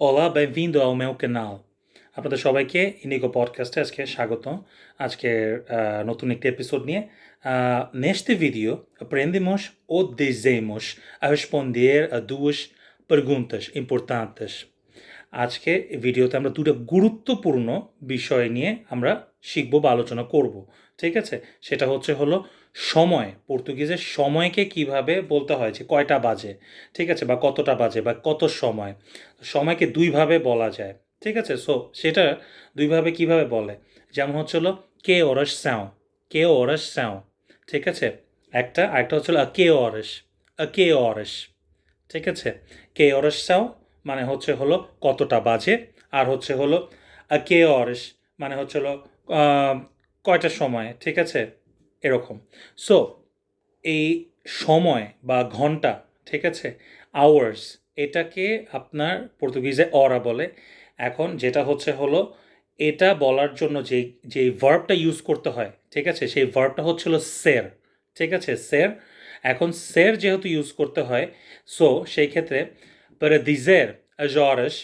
Olá, bem-vindo ao meu canal. আপনাদের সবাইকে Inigo পডকাস্টে আজকে স্বাগত আজকে আহ, নতুন একটি এপিসোড নিয়ে neste vídeo aprendemos ou dizemos a responder a duas perguntas importantes. আজকে ভিডিওতে আমরা দুটো গুরুত্বপূর্ণ বিষয় নিয়ে আমরা শিখব বা আলোচনা করব ঠিক আছে সেটা হচ্ছে হলো সময়, পর্তুগিজের সময়কে কীভাবে বলতে হয় যে কয়টা বাজে, ঠিক আছে, বা কতটা বাজে, বা কত সময়, সময়কে দুইভাবে বলা যায়, ঠিক আছে? সো সেটা দুইভাবে কীভাবে বলে? যেমন হচ্ছে হলো, কে অরস স্যাও, কে অরস স্যাও, ঠিক আছে? একটা, আরেকটা হচ্ছে হলো কে অরস কে অরস ঠিক আছে? কে অরস স্যাও মানে হচ্ছে হলো কতটা বাজে, আর হচ্ছে হলো কে অরস মানে হচ্ছে কয়টার সময়, ঠিক আছে? এরকম। সো এই সময় বা ঘণ্টা, ঠিক আছে? আওয়ার্স এটাকে আপনার পর্তুগিজে অরা বলে। এখন যেটা হচ্ছে হলো, এটা বলার জন্য যে যে ভার্বটা ইউজ করতে হয়, ঠিক আছে? সেই ভার্বটা হচ্ছে হলো সের ঠিক আছে? সের এখন সের যেহেতু ইউজ করতে হয় সো সেই ক্ষেত্রে as horas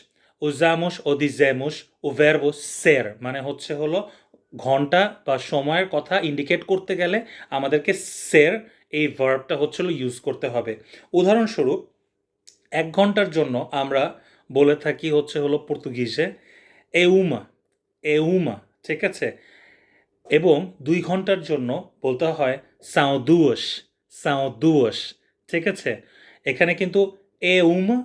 usamos ou dizemos, o verbo ser মানে হচ্ছে হলো ঘণ্টা বা সময়ের কথা ইন্ডিকেট করতে গেলে আমাদেরকে সের এই ভার্বটা হচ্ছে হলো ইউজ করতে হবে। উদাহরণস্বরূপ, এক ঘণ্টার জন্য আমরা বলে থাকি হচ্ছে হলো পর্তুগিজে এউমা এউমা ঠিক আছে? এবং দুই ঘণ্টার জন্য বলতে হয় সাও দুয়স সাও দুয়স ঠিক আছে? এখানে কিন্তু এ উমা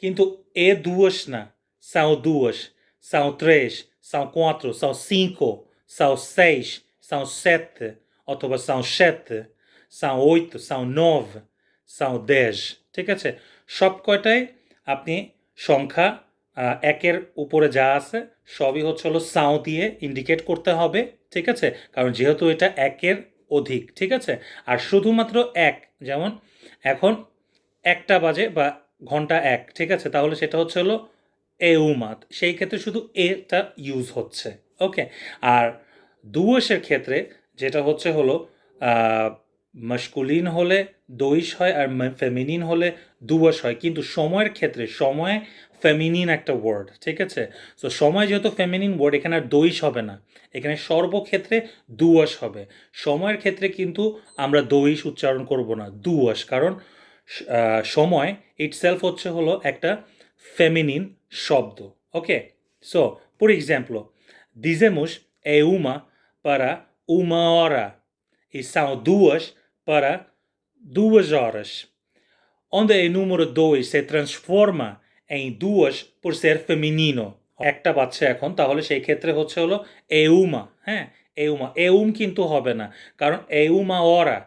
কিন্তু এ দুয়স না সাও দুয়স সাও ত্রেস সাও কোয়াত্রো সাও সিঙ্কো সাও সেis সাও sete অথবা সাও sete সাও oito সাও নভ সাও dez. ঠিক আছে? সব কয়টাই আপনি সংখ্যা একের উপরে যা আছে, সবই হচ্ছে হলো সাও দিয়ে ইন্ডিকেট করতে হবে, ঠিক আছে? কারণ যেহেতু এটা একের অধিক, ঠিক আছে? আর শুধুমাত্র এক, যেমন এখন একটা বাজে বা ঘণ্টা এক, ঠিক আছে? তাহলে সেটা হচ্ছে হলো এ উমাত সেই ক্ষেত্রে শুধু এটা ইউজ হচ্ছে ওকে আর দুয়সের ক্ষেত্রে যেটা হচ্ছে হলো মাস্কুলিন হলে দইশ হয় আর ফেমিনিন হলে দুয়স হয়। কিন্তু সময়ের ক্ষেত্রে, সময় ফেমিনিন একটা ওয়ার্ড ঠিক আছে? তো সময় যেহেতু ফেমিনিন ওয়ার্ড এখানে আর দইশ হবে না। এখানে সর্বক্ষেত্রে দুয়াস হবে। সময়ের ক্ষেত্রে কিন্তু আমরা দইশ উচ্চারণ করব না দুয়াস কারণ সময় ইটসেলফ হচ্ছে হলো একটা feminine শব্দ okay so por exemplo dizemos é uma para uma hora e são duas para duas horas onde o número 2 se transforma em duas por ser feminino একটা বাচ্চা এখন তাহলে সেই ক্ষেত্রে হচ্ছে হলো এউমা হ্যাঁ এউমা এউম কিন্তু হবে না কারণ এউমা ওরা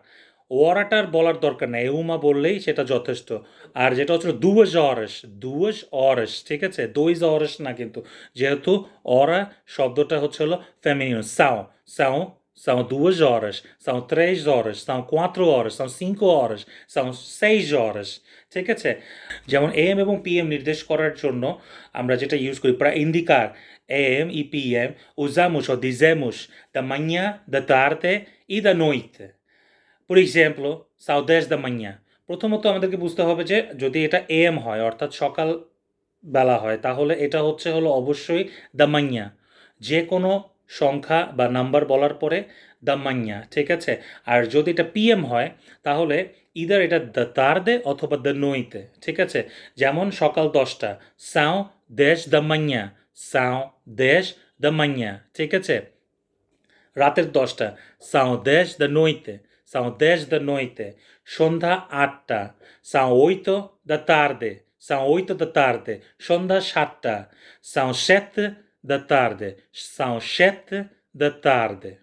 ওয়ারাটার বলার দরকার নেই। উমা বললেই সেটা যথেষ্ট। আর যেটা হচ্ছে দুয়েশ অরস দুয়েশ অরস ঠিক আছে? দইজ অরস না কিন্তু, যেহেতু অরা শব্দটা হচ্ছে হলো ফ্যামিলিও সাও সাও সাও দুয়েশ অরস সাও ত্রেশ অরস সাও কোয়াত্র অরস সাও সিঙ্কো অরস সাও সেইজ অরস ঠিক আছে? যেমন এম এবং পি এম নির্দেশ করার জন্য আমরা যেটা ইউজ করি, প্রায় ইন্দিকার, এম, ই, পি, এম উজামুস ও দিজেমুস দ্য মাইয়া দ্য তারতে, ই দ্য নইতে Por exemplo, são 10 da manhã. প্রথমত আমাদেরকে বুঝতে হবে যে যদি এটা এম হয় অর্থাৎ সকাল বেলা হয় তাহলে এটা হচ্ছে হলো অবশ্যই দ্য মাইয়া। যে কোনো সংখ্যা বা নাম্বার বলার পরে দ্য মাইয়া ঠিক আছে? আর যদি এটা পিএম হয় তাহলে ইদার এটা দ্য তারদে অথবা দ্য নইতে ঠিক আছে? যেমন সকাল দশটা সাও দেশ দ্য মাইয়া সাও দেশ দ্য মাইয়া ঠিক আছে? রাতের দশটা সাও দেশ দ্য নইতে। সাও দেশ দ্য নইতে সন্ধ্যা আটটা সাও ওইতো দ্য তারদে সাও ওইতো দ্য তারদে সন্ধ্যা সাতটা সাও সেত দ্য তারদে সাও সেত দ্য তারদে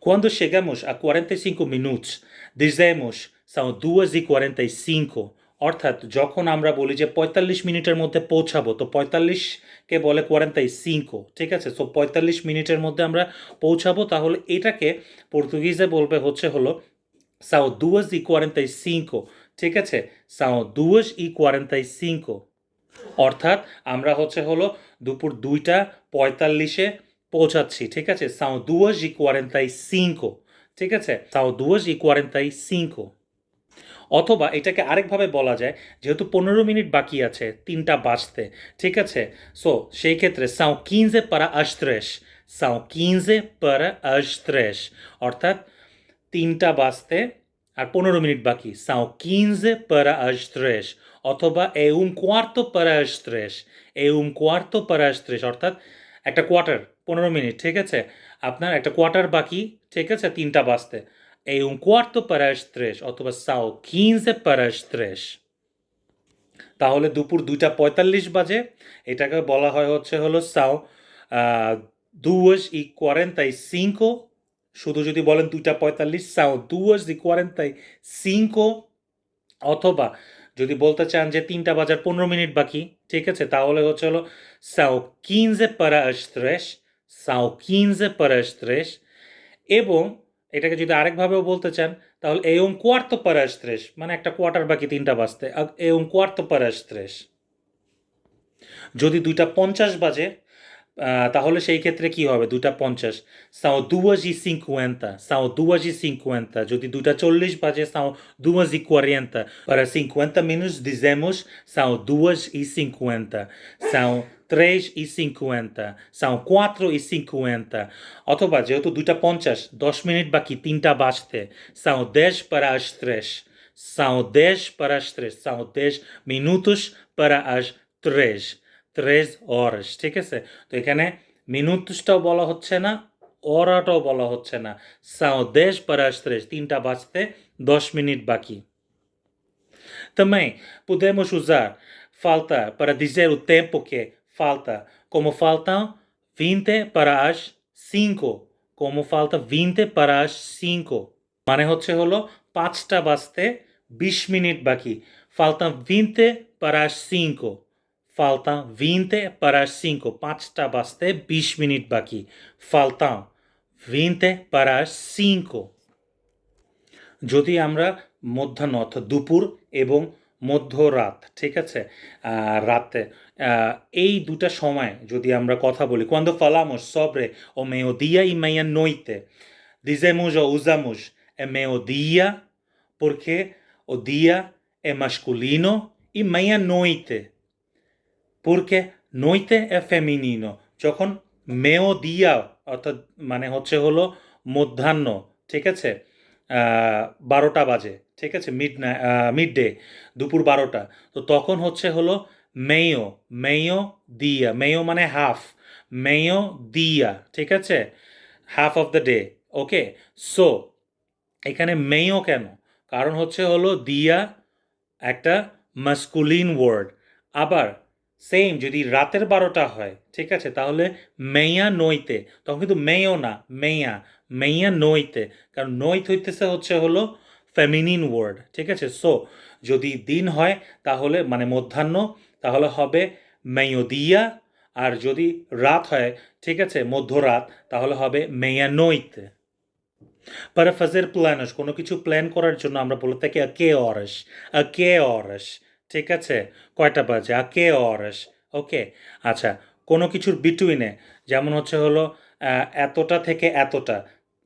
Quando chegamos a 45 minutos, dizemos são 2 e 45 অর্থাৎ যখন আমরা বলি যে পঁয়তাল্লিশ মিনিটের মধ্যে পৌঁছাবো, তো পঁয়তাল্লিশকে বলে কোয়ারেন্টাই সিঙ্কো ঠিক আছে? সো পঁয়তাল্লিশ মিনিটের মধ্যে আমরা পৌঁছাবো, তাহলে এটাকে পর্তুগিজে বলবে হচ্ছে হলো সাও দুয়াস ই কোয়ারেন্টাই সিঙ্কো ঠিক আছে? সাও দুয়াস ই কোয়ারেন্টাই সিঙ্কো অর্থাৎ আমরা হচ্ছে হলো দুপুর দুইটা পঁয়তাল্লিশে পৌঁছাচ্ছি, ঠিক আছে? সাও দুয়াস ই কোয়ারেন্টাই সিঙ্কো ঠিক আছে? সাও দুয়াস ই কোয়ারেন্টাই সিঙ্কো অথবা এটাকে আরেকভাবে বলা যায়, যেহেতু পনেরো মিনিট বাকি আছে, তিনটা বাজতে, ঠিক আছে? সো সেই ক্ষেত্রে, সাও কিনজে পারা আস্ত্রেশ সাও কিনজে পারা আস্ত্রেশ অর্থাৎ তিনটা বাজতে আর পনেরো মিনিট বাকি, সাও কিনজে পারা আস্ত্রেশ অথবা এ উম কোয়ার্তো পারা আস্ত্রেশ এ উম কোয়ার্তো পারা আস্ত্রেশ অর্থাৎ একটা কোয়ার্টার, পনেরো মিনিট, ঠিক আছে? আপনার একটা কোয়ার্টার বাকি, ঠিক আছে? তিনটা বাজতে। এই un quarto para as tres অথবা সাও quinze para as tres তাহলে দুপুর দুইটা পঁয়তাল্লিশ বাজে এটাকে বলা হয় হচ্ছে হলো সাও দুয়াস ই কোয়ারেন্তাই সিঙ্কো শুধু যদি বলেন দুইটা পঁয়তাল্লিশ সাও দুয়াস ই কোয়ারেন্তাই সিঙ্কো অথবা যদি বলতে চান যে তিনটা বাজার পনেরো মিনিট বাকি ঠিক আছে তাহলে হচ্ছে হলো সাও কিনজে as tres সাও কিনজে as tres এবং এটাকে যদি আরেকভাবেও বলতে চান, তাহলে এই ওম কোয়ার্ত পারাস্ত্রেস মানে একটা কোয়ার্টার বাকি তিনটা বাজতে এই ওম কোয়ার্ত পারাস্ত্রেস যদি দুইটা পঞ্চাশ বাজে তাহলে সেই ক্ষেত্রে কি হবে? দুইটা পঞ্চাশ। সাও দুয়াজি সিঙ্কুয়েন্তা সাও দুয়াজি সিঙ্কুয়েন্তা যদি দুইটা চল্লিশ বাজে, সাও দুয়াজি কোয়ারিয়েন্তা। পারা সিঙ্কুয়েন্তা মিনুস ডিজেমুস সাও দুয়াজ ই সিঙ্কুয়েন্তা সাও 3 e 50 são 4 e 50 অথবা যেহেতু দুইটা পঞ্চাশ দশ মিনিট বাকি তিনটা বাজতে são 10 para as 3 são 10 para as 3 são 10 minutos para as 3 3 horas ঠিক আছে তো এখানে মিনুটসটাও বলা হচ্ছে না অরাটাও বলা হচ্ছে না সাও দেশ পরাশ ত্রেশ তিনটা বাজতে দশ মিনিট বাকি Também podemos usar falta para dizer o tempo que falta, como faltam 20 para as 5, como falta 20 para as 5 মানে হচ্ছে হলো পাঁচটা বাজতে বিশ মিনিট বাকি faltam 20 para as 5 faltam 20 para as 5 পাঁচটা বাজতে বিশ মিনিট বাকি faltam 20 para as 5 যদি আমরা মধ্যাহ্ন অর্থাৎ দুপুর এবং মধ্যরাত, ঠিক আছে? রাতে। এই দুটা সময় যদি আমরা কথা বলি কোয়ান্দ ফালামুস সবরে ও মেয় দিয়া ই মাইয়া নইতে দিজেমুজ ও উজামুস এ মেয় দিয়া পরখে ও দিয়া এ মাসকুলিনো ই মাইয়া নইতে পুরকে নইতে এ ফেমিনিনো যখন মেয় দিয়া অর্থাৎ মানে হচ্ছে হলো মধ্যাহ্ন, ঠিক আছে? বারোটা বাজে, ঠিক আছে? মিড মিড ডে দুপুর বারোটা। তো তখন হচ্ছে হলো মেয়ো মেয়ো দিয়া মেয়ো মানে হাফ মেয়ো দিয়া ঠিক আছে? Half of the day okay so এখানে মেয়ো কেন? কারণ হচ্ছে হলো দিয়া একটা মাস্কুলিন ওয়ার্ড আবার সেম যদি রাতের বারোটা হয়, ঠিক আছে? তাহলে মেয়া নইতে। তখন কিন্তু মেয়ো না মেয়া মেয়া নইতে। কারণ নইত হইতেছে হচ্ছে হলো ফেমিনিন ওয়ার্ড ঠিক আছে? সো যদি দিন হয়, তাহলে মানে মধ্যাহ্ন, তাহলে হবে মেয়ো দিয়া আর যদি রাত হয়, ঠিক আছে? মধ্যরাত, তাহলে হবে মেয়া নইতে। Fazer planos কোনো কিছু প্ল্যান করার জন্য আমরা বলে থাকি a K horas a K horas ঠিক আছে, কয়টা বাজে? a que horas ওকে আচ্ছা কোনো কিছুর বিটুইনে যেমন হচ্ছে হলো এতটা থেকে এতটা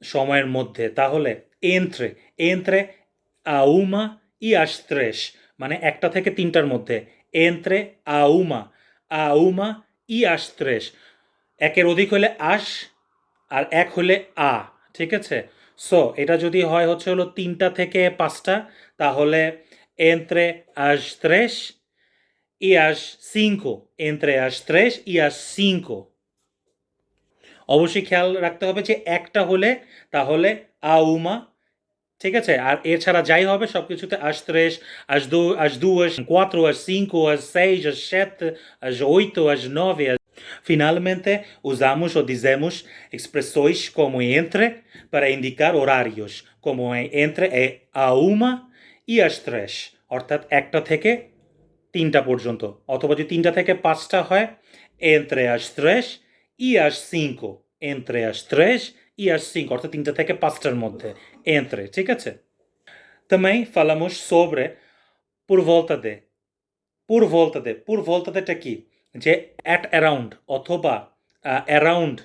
সময়ের মধ্যে, তাহলে a uma e as tres মানে একটা থেকে তিনটার মধ্যে a uma e as tres একের অধিক হলে আস আর এক হলে আ, ঠিক আছে? সো এটা যদি হয় হচ্ছে হলো তিনটা থেকে পাঁচটা, তাহলে entre as tres y as cinco entre as tres y as cinco অবশ্যই খেয়াল রাখতে হবে যে একটা হলে তাহলে আউমা ঠিক আছে আর এছাড়া যাই হবে সব কিছুতে as três as do as duas quatro as cinco as seis as sete as oito as nove as Finalmente, usamos ou dizemos expressões como entre para indicar horários, como é entre é a uma ইয়াস্ট্রেস অর্থাৎ একটা থেকে তিনটা পর্যন্ত, অথবা যদি তিনটা থেকে পাঁচটা হয় এন এন্ত্রে আস্ত্রেস ইয়াস সিঙ্কো এন এন্ত্রে আস্ত্রেস ইয়াস সিঙ্ক অর্থাৎ তিনটা থেকে পাঁচটার মধ্যে এন ত্রে ঠিক আছে? তেমাই ফালামুস সোবরে পূর্বলতা দে পূর্বলতা দে, পূর্বলতা দেটা কি? যে অ্যাট অ্যারাউন্ড অথবা অ্যারাউন্ড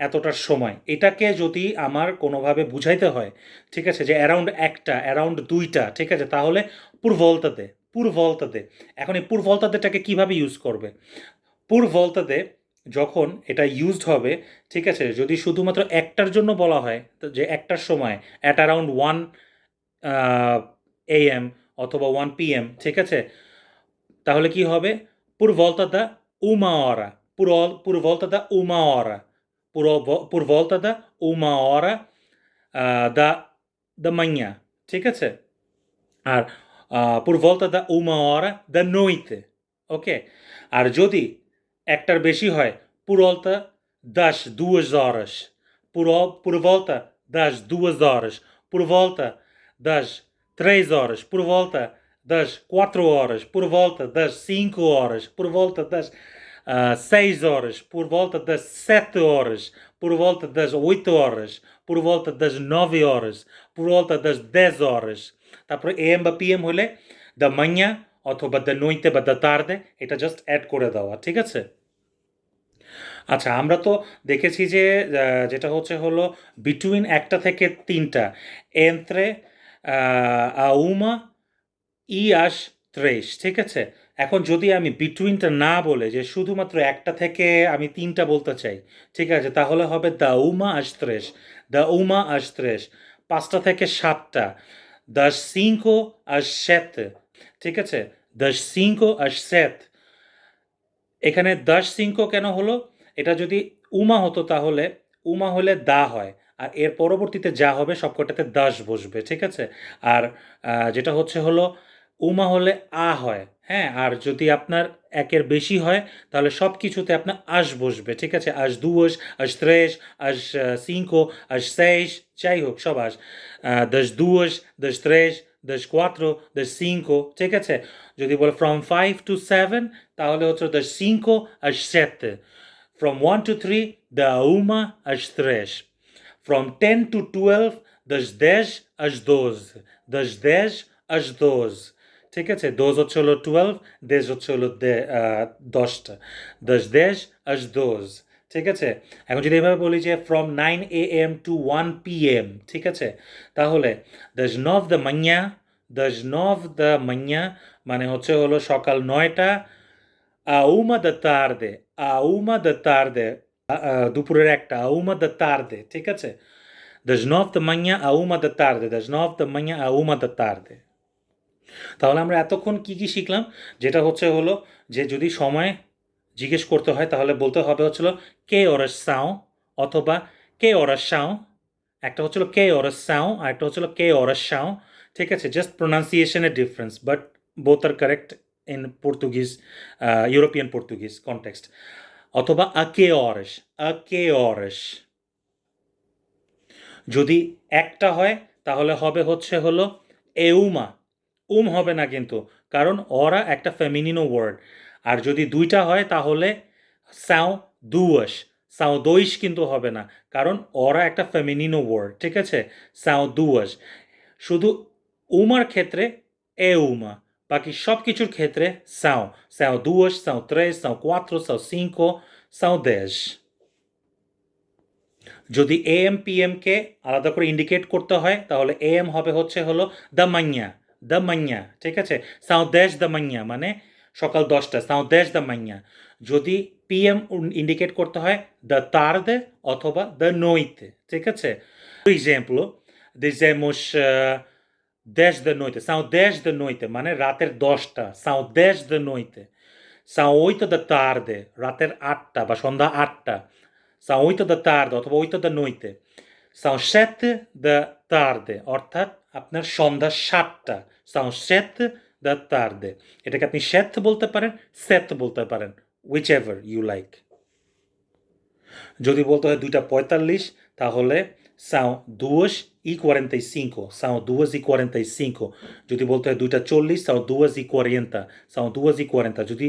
এতটার সময়। এটাকে যদি আমার কোনোভাবে বুঝাইতে হয়, ঠিক আছে, যে অ্যারাউন্ড একটা অ্যারাউন্ড দুইটা, ঠিক আছে, তাহলে পূর্বলতাতে পূর্বলতাতে, এখন এই পূর্বলতাতেটাকে কীভাবে ইউজ করবে? পূর্বলতাতে যখন এটা ইউজড হবে, ঠিক আছে, যদি শুধুমাত্র একটার জন্য বলা হয় যে একটার সময় at around one A M অথবা ওয়ান পি এম ঠিক আছে, তাহলে কি হবে? পূর্বলতাদা উমা অরা পূর্বলতাদা উমা অরা por volta da uma hora uh, da, da manhã, ঠিক আছে আর por volta da uma hora da noite, ওকে আর যদি একটার বেশি হয় por volta das duas horas, por, por volta das duas horas, por volta das três horas, por volta das quatro horas, por volta das cinco horas, por volta das uh, 6 horas, por volta das 7 horas, por volta das 8 horas, por volta das 9 horas, por volta das 10 horas. তারপরে M বা PM হলে দ্য মাইয়া অথবা the নইতে বা the তার্দে এটা just add করে দেওয়া ঠিক আছে আচ্ছা আমরা তো দেখেছি যে যেটা হচ্ছে হলো বিটুইন একটা থেকে তিনটা এন্ত্রে আউমা ই আস ত্রেশ ঠিক আছে এখন যদি আমি বিটুইনটা না বলে যে শুধুমাত্র একটা থেকে আমি তিনটা বলতে চাই, ঠিক আছে, তাহলে হবে দ্য উমা আশত্রেশ দ্য উমা আশত্রেশ পাঁচটা থেকে সাতটা দ্য সিঙ্কো আর শ্বেত, ঠিক আছে দ্য সিঙ্কো আর সেত এখানে দশ সিঙ্কো কেন হলো? এটা যদি উমা হতো তাহলে, উমা হলে দা হয়, আর এর পরবর্তীতে যা হবে সবকটাতে দাস বসবে, ঠিক আছে, আর যেটা হচ্ছে হলো উমা হলে আ হয় হ্যাঁ? আর যদি আপনার একের বেশি হয়, তাহলে সব কিছুতে আপনার আশ বসবে, ঠিক আছে? আশ দুশ আশ ত্রেশ, আশ সিঙ্কো আশ সেশ যাই হোক, সব আশ। দশ দুশ দশ ত্রেশ, দশ কোয়াত্রো, দশ সিঙ্কো ঠিক আছে? যদি বলে ফ্রম ফাইভ টু সেভেন তাহলে হচ্ছে দশ সিঙ্কো আশ সেতে। ফ্রম ওয়ান টু থ্রি দ্য উমা, আশ ত্রেশ। ফ্রম টেন টু টুয়েলভ দশ দেশ, আশ দোজ দশ দেশ, আশ দোজ ঠিক আছে? দোজ হচ্ছে হলো টুয়েলভ দেশ হচ্ছে হলো দশটা। দশ দেশ, আজ দোজ। ঠিক আছে? এখন যদি এভাবে বলি যে from nine A M to one P M ঠিক আছে? তাহলে দশ নভ দ্য মাইয়া, দশ নভ দ্য মাইয়া মানে হচ্ছে হলো সকাল নয়টা আউমা দ্য তার দে আউমা দ্য তার দে দুপুরের একটা আউমা দ্য তার দে, ঠিক আছে? দশ নভ দ্য মাইয়া আউমা দ্য তার দে, দশ নভ দ্য মাইয়া আউমা দ্য তার দে। তাহলে আমরা এতক্ষণ কি কি শিখলাম? যেটা হচ্ছে হলো যে যদি সময় জিজ্ঞেস করতে হয়, তাহলে বলতে হবে হচ্ছিল কে অরস সাও অথবা কে অরস সাও। একটা হচ্ছিল কে অরস সাও, আর একটা হচ্ছিল কে অরস সাও। ঠিক আছে? Just প্রোনাউন্সিয়েশনের difference but both are correct in Portuguese European Portuguese context অথবা আ কে অরস আ কে অরস যদি একটা হয়, তাহলে হবে হচ্ছে হলো এউমা। উম হবে না কিন্তু, কারণ অরা একটা ফেমিনিনো ওয়ার্ড আর যদি দুইটা হয় তাহলে সাও দুয়াস সাও দইশ কিন্তু হবে না, কারণ অরা একটা ফেমিনিনো ওয়ার্ড ঠিক আছে? সাও দুয়াস শুধু উমার ক্ষেত্রে এ উমা, বাকি সব কিছুর ক্ষেত্রে সাও সাও দুয়াস সাও ত্রেস সাও কোয়াত্র সাও সিঙ্কো সাও দেশ। যদি এ এম পি আলাদা করে ইন্ডিকেট করতে হয়, তাহলে এ এম হবে হচ্ছে হলো দ্য মাইয়া দ্য মাইয়া ঠিক আছে? সাউ দেশ দ্য মাইয়া মানে সকাল দশটা সাউ দেশ দ্য মাইয়া যদি পিএম ইন্ডিকেট করতে হয় দ্য তার দে অথবা দ্য নৈতে ঠিক আছে? এক্সাম্পল দিস দ্যাশ দ্য নৈতে সাউ দ্যাশ দ্য নৈতে মানে রাতের দশটা সাউ দ্যাশ দ্য নৈতে সাউ ওই তো দ্য তার দে রাতের আটটা বা সন্ধ্যা আটটা। সাউ ওই তো দ্য তার দে অথবা ওই তো দ্য নৈতে সাউ সেত দ্য তার দে অর্থাৎ আপনার সন্ধ্যা সাতটা। সাউ শ্যাথ দ্য তার দে এটাকে আপনি শ্যাথ বলতে পারেন স্যাথ বলতে পারেন উইচ এভার ইউ লাইক যদি বলতে হয় দুইটা পঁয়তাল্লিশ, তাহলে সাও দুয়স ই কোয়ারেন্টাই সিংহ সাও দুয়স ই কোয়ারেন্টাই সিংহ যদি বলতে হয় দুইটা চল্লিশ, সাও দুয়স ই কোয়ারিয়েন্তা সাও দুয়স ই কোয়ারেন্তা যদি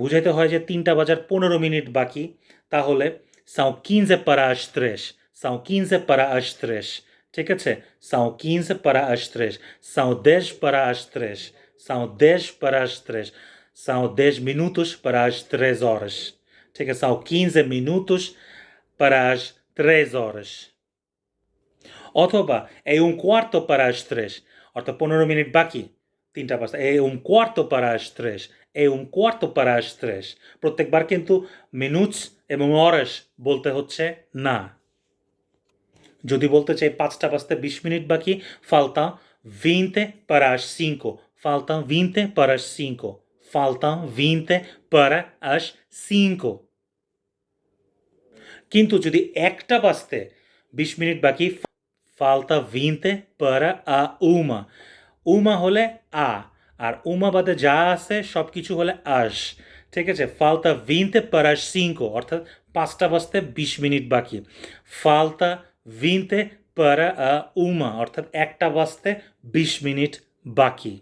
বুঝাইতে হয় যে তিনটা বাজার পনেরো মিনিট বাকি, তাহলে সাও কিনজে পারা আশ ত্রেশ সাও কিনজে পারা আশ ত্রেশ ঠিক আছে são 15 para as 3 são 10 para as 3 são 10 para as 3 são 10 minutos para as 3 horas ঠিক আছে são 15 minutos para as três horas. অথবা é um quarto para as três অর্থাৎ পনেরো মিনিট বাকি তিনটা পাঁচটা é um quarto para as três é um quarto para as três প্রত্যেকবার কিন্তু মিনুটস এবং horas বলতে হচ্ছে না যদি বলতে চাই পাঁচটা পাঁচটা বিশ মিনিট বাকি ফালতা 20 para as 5 faltam 20 para as 5 faltam 20 para as 5 কিন্তু যদি একটা বাজতে বিশ মিনিট বাকি ফালতা 20 para আ উমা উমা হলে আ আর উমা বাদে যা আছে সব কিছু হলে আস ঠিক আছে? ফালতা 20 para as 5 অর্থাৎ পাঁচটা বাজতে বিশ মিনিট বাকি। Falta 20 para a uma, অর্থাৎ একটা বাজতে বিশ মিনিট বাকি।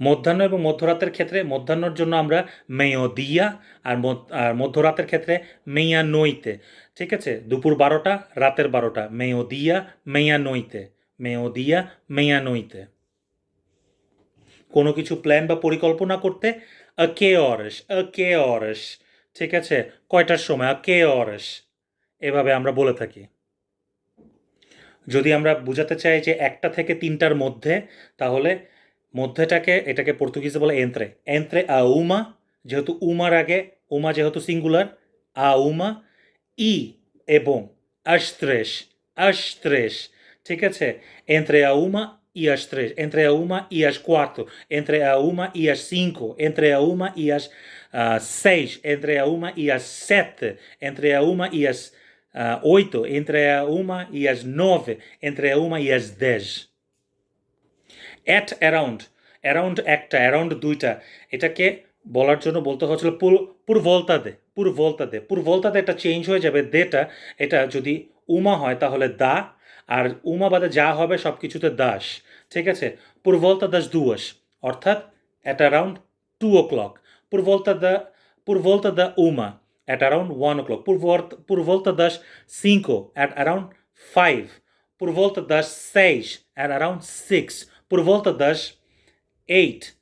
মধ্যাহ্ন এবং মধ্যরাতের ক্ষেত্রে, মধ্যাহ্নর জন্য আমরা মেয় দিয়া আর আর মধ্যরাতের ক্ষেত্রে মেয়া নইতে ঠিক আছে? দুপুর বারোটা, রাতের বারোটা। মেয় দিয়া মেয়া নইতে মেয় দিয়া মেয়া নইতে কোনো কিছু প্ল্যান বা পরিকল্পনা করতে আ কে অরস কে অরস ঠিক আছে? কয়টার সময়? আ কে অরস এভাবে আমরা বলে থাকি। যদি আমরা বুঝাতে চাই যে একটা থেকে তিনটার মধ্যে তাহলে মধ্যেটাকে এটাকে পর্তুগিজে বলে এন্ত্রে এন্ত্রে আ উমা যেহেতু উমার আগে উমা যেহেতু সিঙ্গুলার আ উমা ই এবং আস্ত্রেশ আস্ত্রেশ ঠিক আছে? এন্ত্রে আ Uma e às três, entre a uma e às quatro, entre a uma e às cinco, entre a uma e às ah, seis, entre a uma e oito, entre a uma e às nove, entre a uma e às dez. At around around একটা around দুইটা। এটাকে বলার জন্য বলতে হচ্ছিল পুর পুর ভলতা দে পুর দে পুর দে এটা চেঞ্জ হয়ে যাবে দেটা। এটা যদি উমা হয় তাহলে দা আর উমা বাদে যা হবে সব কিছুতে দাস। ঠিক আছে? পুর ভলতা দাস দুয়াস অর্থাৎ at around two o'clock পুর ভলতা দা পুর ভলতা দা উমা। ওয়ান ও ক্লক পুর পুর ভলতা দাস Senco at around five por volta das seis, at around six, por volta das eight,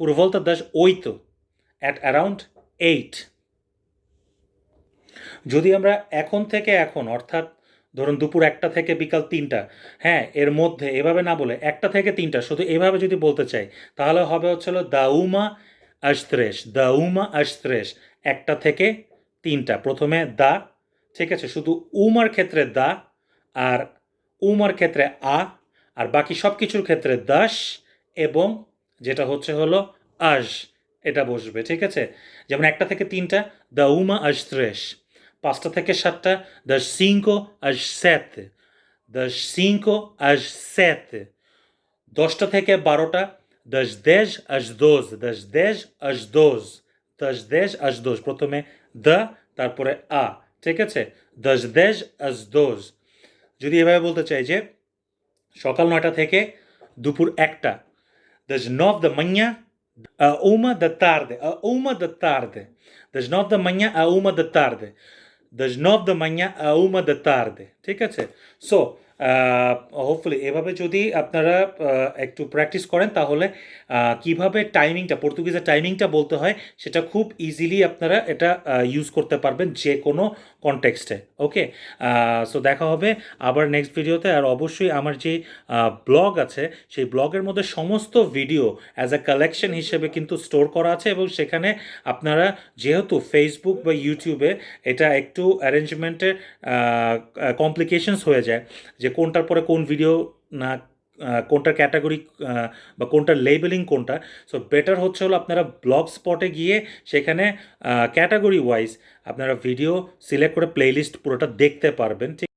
por volta das oito, at around eight. যদি আমরা এখন থেকে এখন অর্থাৎ ধরুন দুপুর একটা থেকে বিকাল তিনটা হ্যাঁ এর মধ্যে এভাবে না বলে একটা থেকে তিনটা শুধু এভাবে যদি বলতে চাই তাহলে হবে হচ্ছিল দাউমা আশত্রেশ দাউমা আশত্রেশ একটা থেকে তিনটা। প্রথমে দা, ঠিক আছে, শুধু উমার ক্ষেত্রে দা আর উমার ক্ষেত্রে আ আর বাকি সব কিছুর ক্ষেত্রে দাস এবং যেটা হচ্ছে হলো আজ, এটা বসবে, ঠিক আছে? যেমন একটা থেকে তিনটা দ্য উমা আজ ত্রেশ। পাঁচটা থেকে সাতটা দ্য সিঙ্কো আজ স্যাত। দ্য সিঙ্কো আজ সেত দশটা থেকে বারোটা দশ দেশ আজ দোজ। দশ দেশ আজ দোজ। দশ দেশ আজ দোজ। প্রথমে দ্য তারপরে আ ঠিক আছে দশ দেশ আজ দোজ যদি এভাবে বলতে চাই যে সকাল নয়টা থেকে দুপুর একটা das nove da manhã a uma da tarde a uma da tarde das nove da manhã a uma da tarde das nove da manhã a uma da tarde ঠিক আছে সো হোপফুলি এভাবে যদি আপনারা একটু প্র্যাকটিস করেন, তাহলে কীভাবে টাইমিংটা পর্তুগিজের টাইমিংটা বলতে হয়, সেটা খুব ইজিলি আপনারা এটা ইউজ করতে পারবেন যে কোনো কনটেক্সটে ওকে সো দেখা হবে আবার নেক্সট ভিডিওতে আর অবশ্যই আমার যে ব্লগ আছে, সেই ব্লগের মধ্যে সমস্ত ভিডিও অ্যাজ আ কালেকশন হিসেবে কিন্তু স্টোর করা আছে এবং সেখানে আপনারা যেহেতু ফেসবুক বা ইউটিউবে এটা একটু অ্যারেঞ্জমেন্টের কমপ্লিকেশনস হয়ে যায়, যে কোনটার পরে কোন ভিডিও না কোনটার ক্যাটাগরি বা কোনটার লেবেলিং কোনটা। সো বেটার হচ্ছে হলো আপনারা ব্লগ স্পটে গিয়ে সেখানে ক্যাটাগরি ওয়াইজ আপনারা ভিডিও সিলেক্ট করে প্লেলিস্ট পুরোটা দেখতে পারবেন। ঠিক